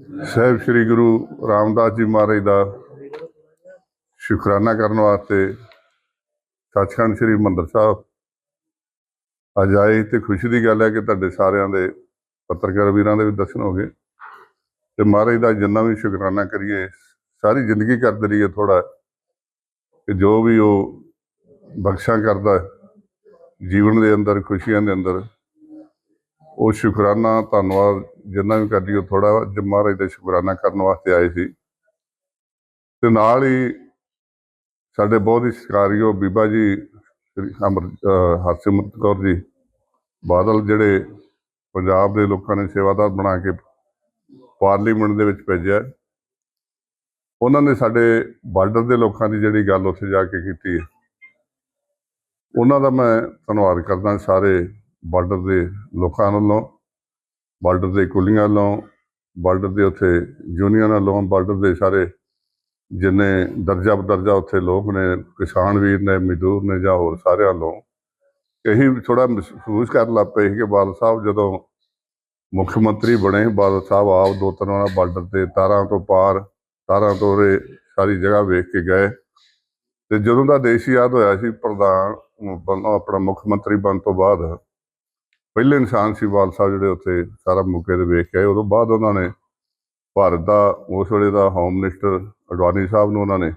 ਸਾਹਿਬ ਸ੍ਰੀ ਗੁਰੂ ਰਾਮਦਾਸ ਜੀ ਮਹਾਰਾਜ ਦਾ ਸ਼ੁਕਰਾਨਾ ਕਰਨ ਵਾਸਤੇ ਸੱਚਖੰਡ ਸ੍ਰੀ ਮੰਦਰ ਸਾਹਿਬ ਅੱਜ ਆਏ ਤੇ ਖੁਸ਼ੀ ਦੀ ਗੱਲ ਹੈ ਕਿ ਤੁਹਾਡੇ ਸਾਰਿਆਂ ਦੇ ਪੱਤਰਕਾਰ ਵੀਰਾਂ ਦੇ ਵੀ ਦਰਸ਼ਨ ਹੋ ਗਏ ਤੇ ਮਹਾਰਾਜ ਦਾ ਜਿੰਨਾ ਵੀ ਸ਼ੁਕਰਾਨਾ ਕਰੀਏ, ਸਾਰੀ ਜ਼ਿੰਦਗੀ ਕਰਦੇ ਰਹੀਏ ਥੋੜਾ ਕਿ ਜੋ ਵੀ ਉਹ ਬਖਸ਼ਾਂ ਕਰਦਾ ਜੀਵਨ ਦੇ ਅੰਦਰ, ਖੁਸ਼ੀਆਂ ਦੇ ਅੰਦਰ, ਉਹ ਸ਼ੁਕਰਾਨਾ, ਧੰਨਵਾਦ ਜਿੰਨਾ ਵੀ ਕਰਦੀ, ਉਹ ਥੋੜਾ ਮਹਾਰਾਜ ਦਾ ਸ਼ੁਕਰਾਨਾ ਕਰਨ ਵਾਸਤੇ ਆਏ ਸੀ। ਤੇ ਨਾਲ ਹੀ ਸਾਡੇ ਬਹੁਤ ਹੀ ਸਤਿਕਾਰਯੋਗ ਬੀਬਾ ਜੀ, ਸ੍ਰੀ ਅਮਰ ਹਰਸਿਮਰਤ ਕੌਰ ਜੀ, ਬਾਦਲ ਜਿਹੜੇ ਪੰਜਾਬ ਦੇ ਲੋਕਾਂ ਨੇ ਸੇਵਾਦਾਰ ਬਣਾ ਕੇ ਪਾਰਲੀਮੈਂਟ ਦੇ ਵਿੱਚ ਭੇਜਿਆ। ਉਹਨਾਂ ਨੇ ਸਾਡੇ ਬਾਰਡਰ ਦੇ ਲੋਕਾਂ ਦੀ ਜਿਹੜੀ ਗੱਲ ਉੱਥੇ ਜਾ ਕੇ ਕੀਤੀ ਹੈ। ਉਹਨਾਂ ਦਾ ਮੈਂ ਧੰਨਵਾਦ ਕਰਦਾ ਸਾਰੇ ਬਾਰਡਰ ਦੇ ਲੋਕਾਂ ਵੱਲੋਂ। ਬਾਰਡਰ ਦੇ ਕੁਲੀਆਂ ਵੱਲੋਂ, ਬਾਰਡਰ ਦੇ ਉੱਥੇ ਯੂਨੀਅਨ ਵੱਲੋਂ, ਬਾਰਡਰ ਦੇ ਸਾਰੇ ਜਿੰਨੇ ਦਰਜਾ ਬਦਰਜਾ ਉੱਥੇ ਲੋਕ ਨੇ, ਕਿਸਾਨ ਵੀਰ ਨੇ, ਮਜ਼ਦੂਰ ਨੇ ਜਾਂ ਹੋਰ ਸਾਰਿਆਂ ਵੱਲੋਂ, ਇਹੀ ਥੋੜਾ ਮਹਿਸੂਸ ਕਰਨ ਲੱਗ ਪਏ ਸੀ ਕਿ ਬਾਦਲ ਸਾਹਿਬ ਜਦੋਂ ਮੁੱਖ ਮੰਤਰੀ ਬਣੇ, ਬਾਦਲ ਸਾਹਿਬ ਆਪ ਦੋ ਤਿੰਨ ਵਾਰ ਬਾਰਡਰ ਤੇ ਤਾਰਾਂ ਤੋਂ ਪਾਰ, ਤਾਰਾਂ ਤੋਂ ਉਰੇ ਸਾਰੀ ਜਗ੍ਹਾ ਵੇਖ ਕੇ ਗਏ ਤੇ ਜਦੋਂ ਦਾ ਦੇਸ਼ ਯਾਦ ਹੋਇਆ ਸੀ, ਪ੍ਰਧਾਨ ਬਣ- ਆਪਣਾ ਮੁੱਖ ਮੰਤਰੀ ਬਣ ਤੋਂ ਬਾਅਦ ਪਹਿਲੇ ਇਨਸਾਨ ਸੀ ਬਾਦਲ ਸਾਹਿਬ ਜਿਹੜੇ ਉੱਥੇ ਸਾਰਾ ਮੌਕੇ ਤੇ ਵੇਖ ਕੇ ਆਏ। ਉਦੋਂ ਬਾਅਦ ਉਹਨਾਂ ਨੇ ਭਾਰਤ ਦਾ ਉਸ ਵੇਲੇ ਦਾ ਹੋਮ ਮਿਨਿਸਟਰ ਅਡਵਾਨੀ ਸਾਹਿਬ ਨੂੰ ਉਹਨਾਂ ਨੇ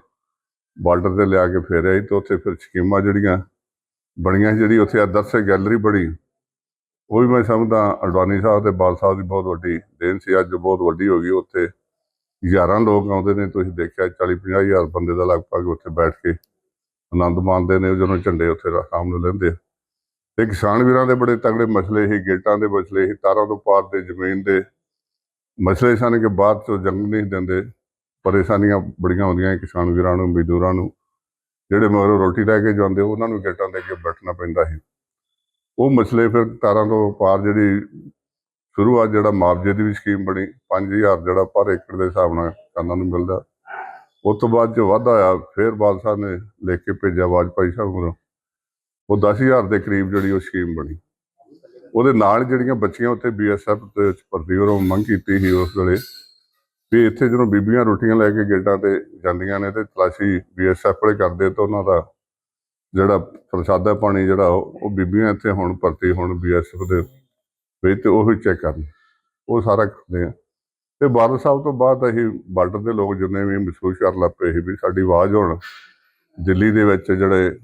ਬਾਰਡਰ ਤੇ ਲਿਆ ਕੇ ਫੇਰਿਆ ਸੀ ਤੇ ਉੱਥੇ ਫਿਰ ਸਕੀਮਾਂ ਜਿਹੜੀਆਂ ਬਣੀਆਂ ਸੀ, ਜਿਹੜੀ ਉੱਥੇ ਆਦਰਸ਼ ਗੈਲਰੀ ਬਣੀ ਉਹ ਵੀ ਮੈਂ ਸਮਝਦਾ ਅਡਵਾਨੀ ਸਾਹਿਬ ਤੇ ਬਾਲ ਸਾਹਿਬ ਦੀ ਬਹੁਤ ਵੱਡੀ ਦੇਣ ਸੀ। ਅੱਜ ਬਹੁਤ ਵੱਡੀ ਹੋ ਗਈ। ਉੱਥੇ ਹਜ਼ਾਰਾਂ ਲੋਕ ਆਉਂਦੇ ਨੇ। ਤੁਸੀਂ ਦੇਖਿਆ 40 50 ਹਜ਼ਾਰ ਬੰਦੇ ਦਾ ਲਗਭਗ ਉੱਥੇ ਬੈਠ ਕੇ ਆਨੰਦ ਮਾਣਦੇ ਨੇ। ਜਦੋਂ ਝੰਡੇ ਉੱਥੇ ਰਾ- ਸਾਹਮਣੇ ਲੈਂਦੇ ਆ। ਤੇ ਕਿਸਾਨ ਵੀਰਾਂ ਦੇ ਬੜੇ ਤਗੜੇ ਮਸਲੇ ਸੀ, ਗੇਟਾਂ ਦੇ ਮਸਲੇ ਸੀ, ਤਾਰਾਂ ਤੋਂ ਪਾਰ ਦੇ ਜ਼ਮੀਨ ਦੇ ਮਸਲੇ ਸਨ ਕਿ ਬਾਅਦ ਚੋਂ ਜੰਗ ਨਹੀਂ ਦਿੰਦੇ, ਪਰੇਸ਼ਾਨੀਆਂ ਬੜੀਆਂ ਹੁੰਦੀਆਂ ਕਿਸਾਨ ਵੀਰਾਂ ਨੂੰ, ਮਜ਼ਦੂਰਾਂ ਨੂੰ, ਜਿਹੜੇ ਮਗਰੋਂ ਰੋਟੀ ਲੈ ਕੇ ਜਾਂਦੇ, ਉਹਨਾਂ ਨੂੰ ਗੇਟਾਂ ਦੇ ਅੱਗੇ ਬੈਠਣਾ ਪੈਂਦਾ ਸੀ। ਉਹ ਮਸਲੇ ਫਿਰ ਤਾਰਾਂ ਤੋਂ ਪਾਰ ਜਿਹੜੀ ਸ਼ੁਰੂਆਤ ਜਿਹੜਾ ਮੁਆਵਜ਼ੇ ਦੀ ਵੀ ਸਕੀਮ ਬਣੀ 5000 ਜਿਹੜਾ ਪਰ ਏਕੜ ਦੇ ਹਿਸਾਬ ਨਾਲ ਕਿਸਾਨਾਂ ਨੂੰ ਮਿਲਦਾ। ਉਸ ਤੋਂ ਬਾਅਦ ਜੋ ਵਾਧਾ ਆਇਆ ਫਿਰ ਬਾਦਸ਼ਾਹ ਨੇ ਲਿਖ ਕੇ ਭੇਜਿਆ ਵਾਜਪਾਈ ਸਾਹਿਬ ਨੂੰ। ਉਹ 10000 ਦੇ ਕਰੀਬ ਜਿਹੜੀ ਉਹ ਸਕੀਮ ਬਣੀ। ਉਹਦੇ ਨਾਲ ਜਿਹੜੀਆਂ ਬੱਚੀਆਂ ਉੱਥੇ ਬੀਐਸਐਫ ਦੇ ਵਿੱਚ ਭਰਤੀ ਹੋਣ ਮੰਗ ਕੀਤੀ ਸੀ ਉਸ ਵੇਲੇ ਵੀ ਇੱਥੇ ਜਦੋਂ ਬੀਬੀਆਂ ਰੋਟੀਆਂ ਲੈ ਕੇ ਗੇਟਾਂ ਤੇ ਜਾਂਦੀਆਂ ਨੇ ਤੇ ਤਲਾਸ਼ੀ ਬੀਐਸਐਫ ਵਾਲੇ ਕਰਦੇ ਤਾਂ ਉਹਨਾਂ ਦਾ ਜਿਹੜਾ ਪ੍ਰਸ਼ਾਦਾ ਪਾਣੀ ਜਿਹੜਾ ਉਹ ਉਹ ਬੀਬੀਆਂ ਇੱਥੇ ਹੁਣ ਭਰਤੀ ਹੁਣ ਬੀਐਸਐਫ ਦੇ ਵਿੱਚ ਤੇ ਉਹ ਹੀ ਚੈੱਕ ਕਰਨ। ਉਹ ਸਾਰਾ ਕਰਦੇ ਆ। ਤੇ ਬਾਦਲ ਸਾਹਿਬ ਤੋਂ ਬਾਅਦ ਅਸੀਂ ਬਾਰਡਰ ਦੇ ਲੋਕ ਜਿੰਨੇ ਵੀ ਮਹਿਸੂਸ ਕਰਨ ਲੱਗ ਪਏ ਸੀ ਵੀ ਸਾਡੀ ਆਵਾਜ਼ ਹੁਣ ਦਿੱਲੀ ਦੇ ਵਿੱਚ ਜਿਹੜੇ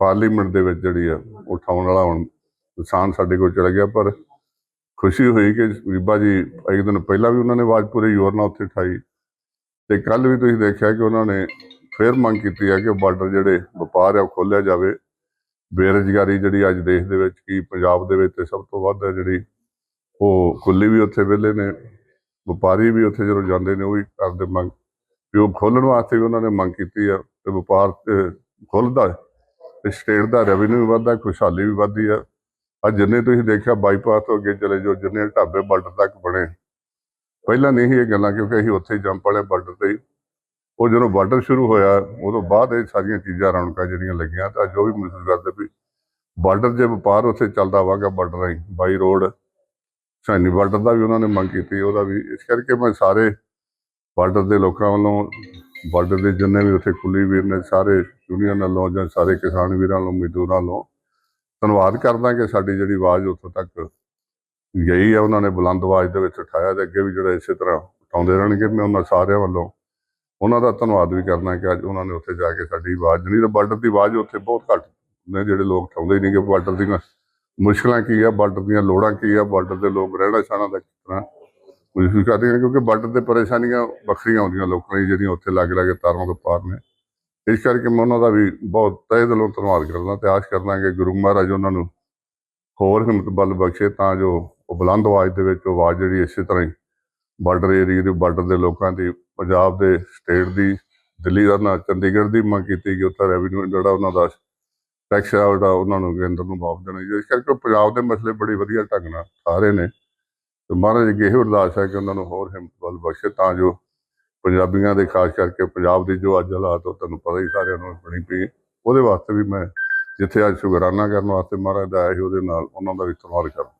ਪਾਰਲੀਮੈਂਟ ਦੇ ਵਿੱਚ ਜਿਹੜੀ ਆ ਉਠਾਉਣ ਵਾਲਾ ਹੁਣ ਇਨਸਾਨ ਸਾਡੇ ਕੋਲ ਚਲਾ ਗਿਆ, ਪਰ ਖੁਸ਼ੀ ਹੋਈ ਕਿ ਬੀਬਾ ਜੀ ਇੱਕ ਦਿਨ ਪਹਿਲਾਂ ਵੀ ਉਹਨਾਂ ਨੇ ਆਵਾਜ਼ ਪੂਰੇ ਜ਼ੋਰ ਨਾਲ ਉੱਥੇ ਉਠਾਈ ਤੇ ਕੱਲ ਵੀ ਤੁਸੀਂ ਦੇਖਿਆ ਕਿ ਉਹਨਾਂ ਨੇ ਫੇਰ ਮੰਗ ਕੀਤੀ ਹੈ ਕਿ ਬਾਰਡਰ ਜਿਹੜੇ ਵਪਾਰ ਆ ਉਹ ਖੋਲਿਆ ਜਾਵੇ। ਬੇਰੁਜ਼ਗਾਰੀ ਜਿਹੜੀ ਅੱਜ ਦੇਸ਼ ਦੇ ਵਿੱਚ ਕੀ ਪੰਜਾਬ ਦੇ ਵਿੱਚ ਤੇ ਸਭ ਤੋਂ ਵੱਧ ਹੈ ਜਿਹੜੀ ਉਹ ਖੁੱਲੀ ਵੀ ਉੱਥੇ ਵਿਹਲੇ ਨੇ, ਵਪਾਰੀ ਵੀ ਉੱਥੇ ਜਦੋਂ ਜਾਂਦੇ ਨੇ ਉਹ ਵੀ ਕਰਦੇ ਮੰਗ। ਵੀ ਉਹ ਖੋਲਣ ਵਾਸਤੇ ਵੀ ਉਹਨਾਂ ਨੇ ਮੰਗ ਕੀਤੀ ਆ ਤੇ ਵਪਾਰ ਖੁੱਲਦਾ ਤੇ ਸਟੇਟ ਦਾ ਰੈਵਨਿਊ ਵੀ ਵੱਧਦਾ, ਖੁਸ਼ਹਾਲੀ ਵੀ ਵੱਧਦੀ ਆ ਅੱਜ ਜਿੰਨੇ ਤੁਸੀਂ ਦੇਖਿਆ ਬਾਈਪਾਸ ਤੋਂ ਅੱਗੇ ਚਲੇ ਜਾਓ, ਜਿੰਨੇ ਢਾਬੇ ਬਾਰਡਰ ਤੱਕ ਬਣੇ ਪਹਿਲਾਂ ਨਹੀਂ ਸੀ ਇਹ ਗੱਲਾਂ, ਕਿਉਂਕਿ ਅਸੀਂ ਉੱਥੇ ਜੰਪ ਵਾਲੇ ਬਾਰਡਰ ਤੇ ਹੀ। ਉਹ ਜਦੋਂ ਬਾਰਡਰ ਸ਼ੁਰੂ ਹੋਇਆ, ਉਦੋਂ ਬਾਅਦ ਇਹ ਸਾਰੀਆਂ ਚੀਜ਼ਾਂ, ਰੌਣਕਾਂ ਜਿਹੜੀਆਂ ਲੱਗੀਆਂ, ਤਾਂ ਜੋ ਵੀ ਮਹਿਸੂਸ ਕਰਦੇ ਵੀ ਬਾਰਡਰ ਜੇ ਵਪਾਰ ਉੱਥੇ ਚੱਲਦਾ ਵਾਗਾ ਬਾਰਡਰ ਰਾਹੀਂ ਬਾਈ ਰੋਡ ਸੈਨੀ ਬਾਰਡਰ ਦਾ ਵੀ ਉਹਨਾਂ ਨੇ ਮੰਗ ਕੀਤੀ, ਉਹਦਾ ਵੀ ਇਸ ਕਰਕੇ ਮੈਂ ਸਾਰੇ ਬਾਰਡਰ ਦੇ ਲੋਕਾਂ ਵੱਲੋਂ ਬਾਰਡਰ ਦੇ ਜਿੰਨੇ ਵੀ ਉੱਥੇ ਕੁਲੀ ਵੀਰ ਨੇ, ਸਾਰੇ ਯੂਨੀਅਨ ਵੱਲੋਂ ਜਾਂ ਸਾਰੇ ਕਿਸਾਨ ਵੀਰਾਂ ਵੱਲੋਂ ਮਜ਼ਦੂਰਾਂ ਵੱਲੋਂ ਧੰਨਵਾਦ ਕਰਦਾ ਕਿ ਸਾਡੀ ਜਿਹੜੀ ਆਵਾਜ਼ ਉੱਥੋਂ ਤੱਕ ਗਈ ਹੈ। ਉਹਨਾਂ ਨੇ ਬੁਲੰਦ ਆਵਾਜ਼ ਦੇ ਵਿੱਚ ਉਠਾਇਆ ਤੇ ਅੱਗੇ ਵੀ ਜਿਹੜਾ ਇਸੇ ਤਰ੍ਹਾਂ ਉਠਾਉਂਦੇ ਰਹਿਣਗੇ। ਮੈਂ ਉਹਨਾਂ ਸਾਰਿਆਂ ਵੱਲੋਂ ਉਹਨਾਂ ਦਾ ਧੰਨਵਾਦ ਵੀ ਕਰਨਾ ਕਿ ਅੱਜ ਉਹਨਾਂ ਨੇ ਉੱਥੇ ਜਾ ਕੇ ਸਾਡੀ ਆਵਾਜ਼ ਜਿਹੜੀ ਤਾਂ ਬਾਰਡਰ ਦੀ ਆਵਾਜ਼ ਉੱਥੇ ਬਹੁਤ ਘੱਟ ਨੇ ਜਿਹੜੇ ਲੋਕ ਉਠਾਉਂਦੇ ਹੀ ਨਹੀਂ ਕਿ ਬਾਰਡਰ ਦੀਆਂ ਮੁਸ਼ਕਲਾਂ ਕੀ ਆ? ਬਾਰਡਰ ਦੀਆਂ ਲੋੜਾਂ ਕੀ ਆ? ਬਾਰਡਰ ਦੇ ਲੋਕ ਰਹਿਣਾ ਸਹਿਣਾ ਦਾ ਕਿਸ ਤਰ੍ਹਾਂ ਮਹਿਸੂਸ ਕਰਦੇ ਨੇ ਕਿਉਂਕਿ ਬਾਰਡਰ ਤੇ ਪਰੇਸ਼ਾਨੀਆਂ ਵੱਖਰੀਆਂ ਆਉਂਦੀਆਂ ਲੋਕਾਂ ਦੀ ਜਿਹੜੀਆਂ ਉੱਥੇ ਲੱਗ ਲੱਗੇ ਤਾਰਾਂ ਤੋਂ ਪਾਰ ਨੇ। ਇਸ ਕਰਕੇ ਮੈਂ ਉਹਨਾਂ ਦਾ ਵੀ ਬਹੁਤ ਤਹਿ ਦਿਲੋਂ ਧੰਨਵਾਦ ਕਰਦਾ ਤੇ ਆਸ ਕਰਦਾ ਕਿ ਗੁਰੂ ਮਹਾਰਾਜ ਉਹਨਾਂ ਨੂੰ ਹੋਰ ਹਿੰਮਤ ਬਲ ਬਖਸ਼ੇ ਤਾਂ ਜੋ ਉਹ ਬੁਲੰਦ ਆਵਾਜ਼ ਦੇ ਵਿੱਚ ਆਵਾਜ਼ ਜਿਹੜੀ ਇਸੇ ਤਰ੍ਹਾਂ ਹੀ ਬਾਰਡਰ ਏਰੀਆ ਦੇ ਬਾਰਡਰ ਦੇ ਲੋਕਾਂ ਦੀ, ਪੰਜਾਬ ਦੇ ਸਟੇਟ ਦੀ, ਦਿੱਲੀ ਦਾ ਨਾ, ਚੰਡੀਗੜ੍ਹ ਦੀ ਮੰਗ ਕੀਤੀ ਕਿ ਉੱਥੇ ਰੈਵਨਿਊ ਜਿਹੜਾ ਉਹਨਾਂ ਦਾ ਟੈਕਸ ਆ ਜਿਹੜਾ ਉਹਨਾਂ ਨੂੰ ਕੇਂਦਰ ਨੂੰ ਵਾਪਸ ਦੇਣਾ ਚਾਹੀਦਾ। ਇਸ ਕਰਕੇ ਉਹ ਪੰਜਾਬ ਦੇ ਮਸਲੇ ਬੜੀ ਵਧੀਆ ਢੰਗ ਨਾਲ ਸਾਰੇ ਨੇ। ਤੇ ਮਹਾਰਾਜ ਅੱਗੇ ਇਹ ਅਰਦਾਸ ਹੈ ਕਿ ਉਹਨਾਂ ਨੂੰ ਹੋਰ ਹਿੰਮਤ ਬਲ ਬਖਸ਼ੇ ਤਾਂ ਜੋ ਪੰਜਾਬੀਆਂ ਦੇ ਖਾਸ ਕਰਕੇ ਪੰਜਾਬ ਦੇ ਜੋ ਅੱਜ ਹਾਲਾਤ ਉਹ ਤੁਹਾਨੂੰ ਪਤਾ ਹੀ ਸਾਰਿਆਂ ਨੂੰ ਬਣੀ ਪਈ ਉਹਦੇ ਵਾਸਤੇ ਵੀ ਮੈਂ ਜਿੱਥੇ ਅੱਜ ਸ਼ੁਕਰਾਨਾ ਕਰਨ ਵਾਸਤੇ ਮਹਾਰਾਜ ਦਾ ਆਇਆ ਸੀ, ਉਹਦੇ ਨਾਲ ਉਹਨਾਂ ਦਾ ਵੀ ਧੰਨਵਾਦ ਕਰਦਾ